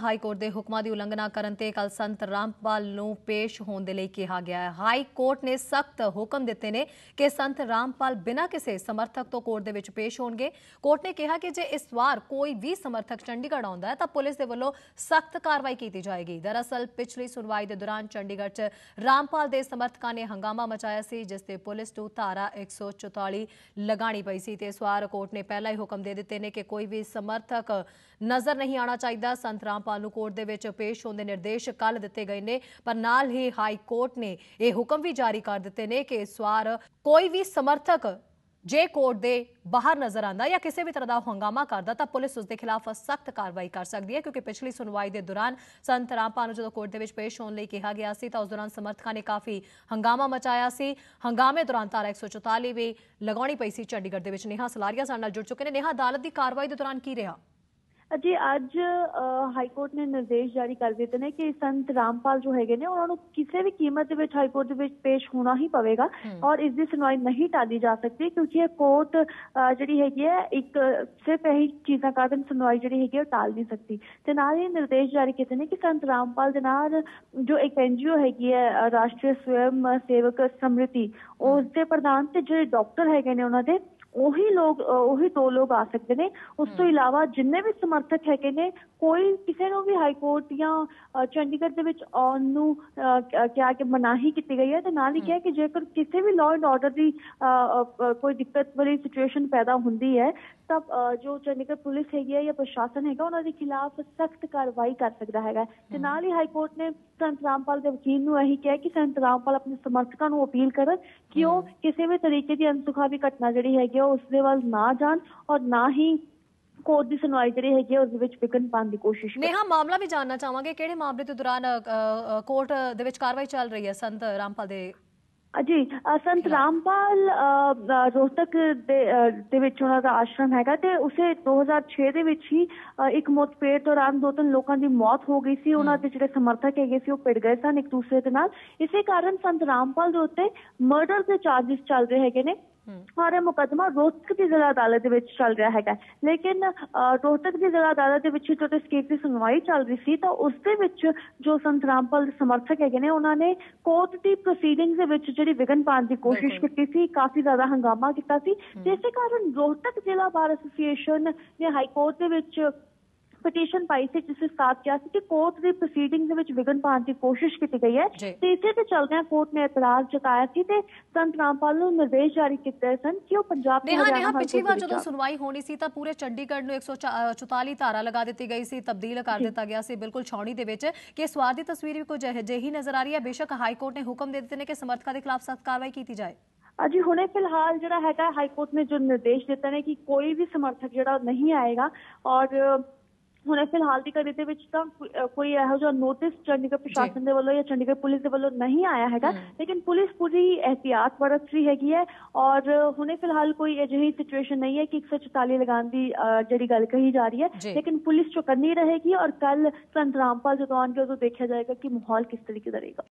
High court ਦੇ ਹੁਕਮਾਂ ਦੀ ਉਲੰਘਣਾ ਕਰਨ ਤੇ ਕੱਲ ਸੰਤ ਰਾਮਪਾਲ ਨੂੰ ਪੇਸ਼ ਹੋਣ ਦੇ ਲਈ ਕਿਹਾ ਗਿਆ ਹੈ। ਹਾਈ ਕੋਰਟ ਨੇ ਸਖਤ ਹੁਕਮ ਦਿੱਤੇ ਨੇ ਕਿ ਸੰਤ ਰਾਮਪਾਲ ਬਿਨਾਂ ਕਿਸੇ ਸਮਰਥਕ ਤੋਂ ਕੋਰਟ ਦੇ ਵਿੱਚ ਪੇਸ਼ ਹੋਣਗੇ। ਕੋਰਟ ਨੇ ਕਿਹਾ ਕਿ ਜੇ ਇਸ ਵਾਰ ਕੋਈ ਵੀ ਸਮਰਥਕ ਚੰਡੀਗੜ੍ਹ ਆਉਂਦਾ ਹੈ ਤਾਂ ਪੁਲਿਸ ਦੇ ਵੱਲੋਂ ਸਖਤ ਕਾਰਵਾਈ ਕੀਤੀ ਜਾਏਗੀ। ਦਰਅਸਲ, ਪਿਛਲੀ ਸੁਣਵਾਈ ਦੇ ਦੌਰਾਨ ਚੰਡੀਗੜ੍ਹ 'ਚ ਰਾਮਪਾਲ ਦੇ ਸਮਰਥਕਾਂ ਨੇ ਹੰਗਾਮਾ ਮਚਾਇਆ ਸੀ, ਜਿਸ ਤੇ ਪੁਲਿਸ ਨੂੰ ਧਾਰਾ 144 ਲਗਾਣੀ ਪਈ ਸੀ ਤੇ ਇਸ ਵਾਰ ਕੋਰਟ ਨੇ ਪਹਿਲਾਂ ਹੀ ਹੁਕਮ ਦੇ ਦਿੱਤੇ ਨੇ ਕਿ ਕੋਈ ਵੀ ਸਮਰਥਕ ਨਜ਼ਰ ਨਹੀਂ ਆਉਣਾ ਚਾਹੀਦਾ। ਸੰਤ ਰਾਮਪਾਲ ਨੂੰ ਕੋਰਟ ਦੇ ਵਿੱਚ ਪੇਸ਼ ਹੋਣ ਦੇ ਨਿਰਦੇਸ਼ ਕੱਲ ਦਿੱਤੇ ਗਏ ਨੇ, ਪਰ ਨਾਲ ਹੀ ਹਾਈ ਕੋਰਟ ਨੇ ਇਹ ਹੁਕਮ ਵੀ ਜਾਰੀ ਕਰ ਦਿੱਤੇ ਨੇ ਕਿ ਇਸ ਵਾਰ ਕੋਈ ਵੀ ਸਮਰਥਕ ਜੇ ਕੋਰਟ ਦੇ ਬਾਹਰ ਨਜ਼ਰ ਆਂਦਾ ਜਾਂ ਕਿਸੇ ਵੀ ਤਰ੍ਹਾਂ ਦਾ ਹੰਗਾਮਾ ਕਰਦਾ ਤਾਂ ਪੁਲਿਸ ਉਸ ਦੇ ਖਿਲਾਫ ਸਖਤ ਕਾਰਵਾਈ ਕਰ ਸਕਦੀ ਹੈ, ਕਿਉਂਕਿ ਪਿਛਲੀ ਸੁਣਵਾਈ ਦੇ ਦੌਰਾਨ ਸੰਤ ਰਾਮਪਾਲ ਨੂੰ ਜਦੋਂ ਕੋਰਟ ਦੇ ਵਿੱਚ ਪੇਸ਼ ਹੋਣ ਲਈ ਕਿਹਾ ਗਿਆ ਸੀ ਤਾਂ ਉਸ ਦੌਰਾਨ ਸਮਰਥਕਾਂ ਨੇ ਕਾਫੀ ਹੰਗਾਮਾ ਮਚਾਇਆ ਸੀ। ਹੰਗਾਮੇ ਦੌਰਾਨ ਧਾਰਾ 144 ਵੀ ਲਗਾਉਣੀ ਪਈ ਸੀ, ਚੰਡੀਗੜ੍ਹ ਦੇ ਵਿੱਚ ਨੇਹਾ ਸਲਾਰੀਆ ਸਾਡੇ ਨਾਲ ਜੁੜ ਚੁੱਕੇ ਨੇ। ਨੇਹਾ, ਅਦਾਲਤ ਦੀ ਕਾਰਵਾਈ ਦੇ ਦੌਰਾਨ ਕੀ ਰਿਹਾ? ਜੀ ਅੱਜ ਹਾਈ ਕੋਰਟ ਨੇ ਨਿਰਦੇਸ਼ ਜਾਰੀ ਕਰ ਦਿੱਤੇ ਨੇ ਕਿ ਸੰਤ ਰਾਮਪਾਲ ਜੋ ਹੈਗੇ ਨੇ ਉਹਨਾਂ ਨੂੰ ਕਿਸੇ ਵੀ ਕੀਮਤ ਦੇ ਵਿੱਚ ਹਾਈ ਕੋਰਟ ਦੇ ਵਿੱਚ ਪੇਸ਼ ਹੋਣਾ ਹੀ ਪਵੇਗਾ ਔਰ ਇਸ ਦੀ ਸੁਣਵਾਈ ਨਹੀਂ ਟਾਲੀ ਜਾ ਸਕਦੀ ਕਿਉਂਕਿ ਇਹ ਕੋਰਟ ਜਿਹੜੀ ਹੈਗੀ ਹੈ ਇੱਕ ਸਿਰਫ ਇਹੀ ਚੀਜ਼ਾਂ ਕਾਰਨ ਸੁਣਵਾਈ ਜਿਹੜੀ ਹੈਗੀ ਉਹ ਟਾਲ ਨਹੀਂ ਸਕਦੀ। ਤੇ ਨਾਲ ਹੀ ਨਿਰਦੇਸ਼ ਜਾਰੀ ਕੀਤੇ ਨੇ ਕਿ ਸੰਤ ਰਾਮਪਾਲ ਦੇ ਨਾਲ ਜੋ ਇੱਕ ਐਨਜੀਓ ਹੈਗੀ ਹੈ ਰਾਸ਼ਟਰੀ ਸਵੈਮ ਸੇਵਕ ਸਮ੍ਰਿਤੀ ਉਸ ਦੇ ਪ੍ਰਧਾਨ ਤੇ ਜਿਹੜੇ ਡਾਕਟਰ ਹੈਗੇ ਨੇ ਉਹਨਾਂ ਦੇ ਉਹੀ ਲੋਕ ਉਹੀ ਦੋ ਲੋਕ ਆ ਸਕਦੇ ਨੇ। ਉਸ ਤੋਂ ਇਲਾਵਾ ਜਿੰਨੇ ਵੀ ਸਮਰਥਕ ਹੈਗੇ ਨੇ ਕੋਈ ਕਿਸੇ ਨੂੰ ਵੀ ਹਾਈ ਕੋਰਟ ਜਾਂ ਚੰਡੀਗੜ੍ਹ ਦੇ ਵਿੱਚ ਆਉਣ ਨੂੰ ਕਿਹਾ ਕਿ ਮਨਾਹੀ ਕੀਤੀ ਗਈ ਹੈ ਤੇ ਨਾਲ ਹੀ ਕਿਹਾ ਕਿ ਜੇਕਰ ਕਿਸੇ ਵੀ ਲਾਅ ਐਂਡ ਆਰਡਰ ਦੀ ਕੋਈ ਦਿੱਕਤ ਵਾਲੀ ਸਿਚੁਏਸ਼ਨ ਪੈਦਾ ਹੁੰਦੀ ਹੈ ਤਾਂ ਜੋ ਚੰਡੀਗੜ੍ਹ ਪੁਲਿਸ ਹੈਗੀ ਹੈ ਜਾਂ ਪ੍ਰਸ਼ਾਸਨ ਹੈਗਾ ਉਹਨਾਂ ਦੇ ਖਿਲਾਫ ਸਖਤ ਕਾਰਵਾਈ ਕਰ ਸਕਦਾ ਹੈਗਾ। ਤੇ ਨਾਲ ਹੀ ਹਾਈ ਕੋਰਟ ਨੇ ਸੰਤ ਰਾਮਪਾਲ ਦੇ ਵਕੀਲ ਨੂੰ ਇਹੀ ਕਿਹਾ ਕਿ ਸੰਤ ਰਾਮਪਾਲ ਆਪਣੇ ਸਮਰਥਕਾਂ ਨੂੰ ਅਪੀਲ ਕਰਨ ਕਿ ਉਹ ਕਿਸੇ ਵੀ ਤਰੀਕੇ ਦੀ ਅਨਸੁਖਾਵੀ ਘਟਨਾ ਜਿਹੜੀ ਹੈਗੀ ਹੈ ਉਸ ਦੇ ਵੱਲ ਨਾ ਜਾਣ ਔਰ ਨਾ ਹੀ ਕੋਰਟ ਦੀ ਸੁਣਵਾਈ ਜਿਹੜੀ ਹੈਗੀ ਉਸ ਵਿੱਚ ਵਿਕਨ ਪਾਉਣ ਦੀ ਕੋਸ਼ਿਸ਼ ਨੇਹਾ ਮਾਮਲਾ ਵੀ ਜਾਨਣਾ ਚਾਹਾਂਗੇ ਕਿਹੜੇ ਮਾਮਲੇ ਦੇ ਦੌਰਾਨ ਕੋਰਟ ਦੇ ਵਿੱਚ ਕਾਰਵਾਈ ਚੱਲ ਰਹੀ ਹੈ ਸੰਤ ਰਾਮਪਾਲ ਦੇ ਜੀ ਸੰਤ ਰਾਮਪਾਲ ਰੋਹਤਕ ਦੇ ਵਿੱਚ ਉਹਨਾਂ ਦਾ ਆਸ਼ਰਮ ਹੈਗਾ ਤੇ ਉਸੇ 2006 ਦੇ ਵਿੱਚ ਹੀ ਇੱਕ ਮੋਤਪੇੜ ਦੌਰਾਨ ਦੋ ਤਿੰਨ ਲੋਕਾਂ ਦੀ ਮੌਤ ਹੋ ਗਈ ਸੀ। ਉਹਨਾਂ ਦੇ ਜਿਹੜੇ ਸਮਰਥਕ ਹੈਗੇ ਸੀ ਉਹ ਪਿੜ ਗਏ ਸਨ ਇੱਕ ਦੂਸਰੇ ਦੇ ਨਾਲ। ਇਸੇ ਕਾਰਨ ਸੰਤ ਰਾਮਪਾਲ ਦੇ ਉੱਤੇ ਮਰਡਰ ਦੇ ਚਾਰजेस ਚੱਲ ਰਹੇ ਹੈਗੇ ਨੇ। ਔਰ ਇਹ ਮੁਕਦਮਾ ਰੋਹਤਕ ਦੀ ਜ਼ਿਲ੍ਹਾ ਅਦਾਲਤ ਦੇ ਵਿੱਚ ਚੱਲ ਰਿਹਾ ਹੈਗਾ। ਲੇਕਿਨ ਰੋਹਤਕ ਦੀ ਜ਼ਿਲ੍ਹਾ ਅਦਾਲਤ ਦੇ ਵਿੱਚ ਜਦੋਂ ਇਸ ਕੇਸ ਦੀ ਸੁਣਵਾਈ ਚੱਲ ਰਹੀ ਸੀ ਤਾਂ ਉਸ ਦੇ ਵਿੱਚ ਜੋ ਸੰਤ ਰਾਮਪਾਲ ਦੇ ਸਮਰਥਕ ਹੈਗੇ ਨੇ ਉਹਨਾਂ ਨੇ ਕੋਰਟ ਦੀ ਪ੍ਰੋਸੀਡਿੰਗਸ ਦੇ ਵਿੱਚ ਜਿਹੜੀ ਵਿਗਨ ਪਾਉਣ ਦੀ ਕੋਸ਼ਿਸ਼ ਕੀਤੀ ਸੀ ਕਾਫੀ ਜ਼ਿਆਦਾ ਹੰਗਾਮਾ ਕੀਤਾ ਸੀ। ਜਿਸੇ ਕਾਰਨ ਰੋਹਤਕ ਜ਼ਿਲ੍ਹਾ ਬਾਰ ਐਸੋਸੀਏਸ਼ਨ ਨੇ ਹਾਈ ਕੋਰਟ ਦੇ ਵਿੱਚ ਪਟੀਸ਼ਨ ਪਾਈ ਸੀ ਜਿਸ ਵਿੱਚ ਸਾਫ਼ ਕਿਹਾ ਸੀ ਕਿ ਕੋਰਟ ਦੀ ਪ੍ਰੋਸੀਡਿੰਗ ਦੇ ਵਿੱਚ ਵਿਗਨ ਪਾਉਣ ਦੀ ਕੋਸ਼ਿਸ਼ ਕੀਤੀ ਗਈ ਹੈ। ਤੇ ਇਸੇ ਤੇ ਚੱਲਦਿਆਂ ਕੋਰਟ ਨੇ ਇਤਰਾਜ਼ ਜਤਾਇਆ ਸੀ ਤੇ ਸੰਤ ਰਾਮਪਾਲ ਨੂੰ ਨਿਰਦੇਸ਼ ਜਾਰੀ ਕੀਤੇ ਸਨ ਕਿ ਉਹ ਪੰਜਾਬ ਦੇ ਹਰਿਆਣਾ ਪਿਛਲੀ ਵਾਰ ਜਦੋਂ ਸੁਣਵਾਈ ਹੋਣੀ ਸੀ ਤਾਂ ਪੂਰੇ ਚੰਡੀਗੜ੍ਹ ਨੂੰ 144 ਧਾਰਾ ਲਗਾ ਦਿੱਤੀ ਗਈ ਸੀ ਤਬਦੀਲ ਕਰ ਦਿੱਤਾ ਗਿਆ ਸੀ ਬਿਲਕੁਲ ਛਾਉਣੀ ਦੇ ਵਿੱਚ। ਕਿ ਸਵਾਰ ਦੀ ਤਸਵੀਰ ਵੀ ਕੁਝ ਅਜਿਹੀ ਨਜ਼ਰ ਆ ਰਹੀ ਹੈ ਬੇਸ਼ੱਕ ਹਾਈ ਕੋਰਟ ਨੇ ਹੁਕਮ ਦੇ ਦਿੱਤੇ ਨੇ ਕਿ ਸਮਰਥਕਾਂ ਦੇ ਖਿਲਾਫ ਸਖਤ ਕਾਰਵਾਈ ਕੀਤੀ ਜਾਏ। ਅਜੀ ਹੁਣੇ ਫਿਲਹਾਲ ਜਿਹੜਾ ਹੈਗਾ ਹਾਈ ਕੋਰਟ ਨੇ ਜੋ ਨਿਰਦੇਸ਼ ਦਿੱਤਾ ਨੇ ਕਿ ਕੋਈ ਵੀ ਸਮਰਥਕ ਜਿਹੜਾ ਨਹੀਂ ਆਏਗਾ ਔਰ ਹੁਣੇ ਫਿਲਹਾਲ ਦੀ ਘੜੀ ਦੇ ਵਿੱਚ ਤਾਂ ਕੋਈ ਇਹੋ ਜਿਹਾ ਨੋਟਿਸ ਚੰਡੀਗੜ੍ਹ ਪ੍ਰਸ਼ਾਸਨ ਦੇ ਵੱਲੋਂ ਜਾਂ ਚੰਡੀਗੜ੍ਹ ਪੁਲਿਸ ਦੇ ਵੱਲੋਂ ਨਹੀਂ ਆਇਆ ਹੈਗਾ। ਲੇਕਿਨ ਪੁਲਿਸ ਪੂਰੀ ਇhtiyat ਬਰਤ ਰਹੀ ਹੈਗੀ ਹੈ ਔਰ ਹੁਣੇ ਫਿਲਹਾਲ ਕੋਈ ਅਜਿਹੀ ਸਿਚੁਏਸ਼ਨ ਨਹੀਂ ਹੈ ਕਿ 144 ਲਗਾਉਣ ਦੀ ਜਿਹੜੀ ਗੱਲ ਕਹੀ ਜਾ ਰਹੀ ਹੈ। ਲੇਕਿਨ ਪੁਲਿਸ ਚੁਕੰਨੀ ਰਹੇਗੀ ਔਰ ਕੱਲ ਸੰਤ ਰਾਮਪਾਲ ਜਦੋਂ ਆਉਣਗੇ ਉਦੋਂ ਦੇਖਿਆ ਜਾਏਗਾ ਕਿ ਮਾਹੌਲ ਕਿਸ ਤਰੀਕੇ ਦਾ ਰਹੇਗਾ।